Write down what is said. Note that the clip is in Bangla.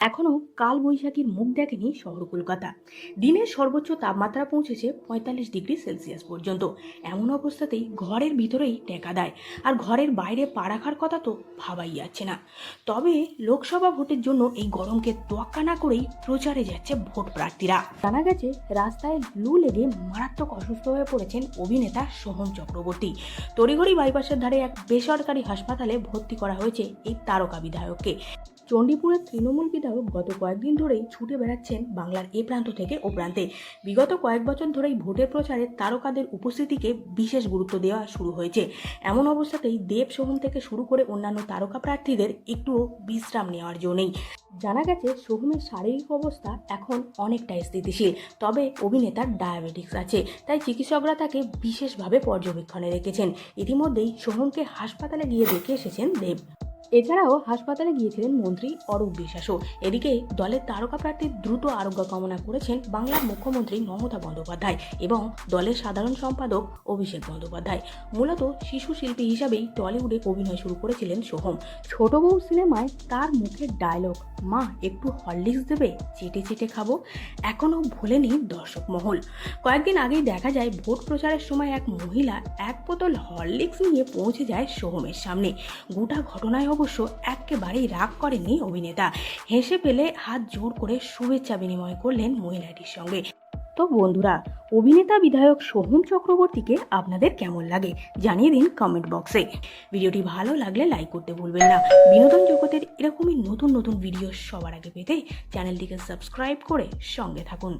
এখনও কাল বৈশাখীর মুখ দেখেনি শহর কলকাতা। দিনের সর্বোচ্চ তাপমাত্রা পৌঁছেছে পঁয়তাল্লিশ ডিগ্রি সেলসিয়াস পর্যন্ত। এমন অবস্থাতেই ঘরের ভিতরেই টেকা দেয়। আর ঘরের বাইরে পা রাখার কথা তো ভাবাই যাচ্ছে না। তবে লোকসভা ভোটের জন্য এই গরমকে তোয়াক্কা না করেই প্রচারে যাচ্ছে ভোট প্রার্থীরা জানা গেছে, রাস্তায় লু লেগে মারাত্মক অসুস্থ হয়ে পড়েছেন অভিনেতা সোহম চক্রবর্তী। তড়িঘড়ি বাইপাসের ধারে এক বেসরকারি হাসপাতালে ভর্তি করা হয়েছে এই তারকা বিধায়ককে। চণ্ডীপুরের তৃণমূল বিধায়ক গত কয়েকদিন ধরেই ছুটে বেড়াচ্ছেন বাংলার এ প্রান্ত থেকে ও প্রান্তে। বিগত কয়েক বছর ধরেই ভোটের প্রচারে তারকাদের উপস্থিতিকে বিশেষ গুরুত্ব দেওয়া শুরু হয়েছে। এমন অবস্থাতেই দেব সোহম থেকে শুরু করে অন্যান্য তারকা প্রার্থীদের একটুও বিশ্রাম নেওয়ার জো নেই। জানা গেছে সোহমের শারীরিক অবস্থা এখন অনেকটাই স্থিতিশীল, তবে অভিনেতার ডায়াবেটিক্স আছে, তাই চিকিৎসকরা তাকে বিশেষভাবে পর্যবেক্ষণে রেখেছেন। ইতিমধ্যেই সোহমকে হাসপাতালে গিয়ে দেখে এসেছেন দেব। এছাড়াও হাসপাতালে গিয়েছিলেন মন্ত্রী অরূপ বিশ্বাসও। এদিকে দলের তারকা প্রার্থীর দ্রুত আরোগ্য কামনা করেছেন বাংলার মুখ্যমন্ত্রী মমতা বন্দ্যোপাধ্যায় এবং দলের সাধারণ সম্পাদক অভিষেক বন্দ্যোপাধ্যায়। মূলত শিশু শিল্পী হিসাবেই টলিউডে অভিনয় শুরু করেছিলেন সোহম। ছোট বউ সিনেমায় তার মুখের ডায়লগ মা, একটু হরলিক্স দেবে? চেটে চেটে খাব? এখনও ভোলেনি দর্শক মহল। কয়েকদিন আগেই দেখা যায় ভোট প্রচারের সময় এক মহিলা এক বোতল হরলিক্স নিয়ে পৌঁছে যায় সোহমের সামনে। গোটা ঘটনায় অবশ্য একেবারেই রাগ করেননি অভিনেতা। হেসে ফেলে হাত জোর করে শুভেচ্ছা বিনিময় করলেন মহিলাটির সঙ্গে। তো বন্ধুরা, অভিনেতা বিধায়ক সোহম চক্রবর্তীকে আপনাদের কেমন লাগে জানিয়ে দিন কমেন্ট বক্সে ভিডিওটি ভালো লাগলে লাইক করতে ভুলবেন না। বিনোদন জগতের এরকমই নতুন নতুন ভিডিও সবার আগে পেতে চ্যানেলটিকে সাবস্ক্রাইব করে সঙ্গে থাকুন।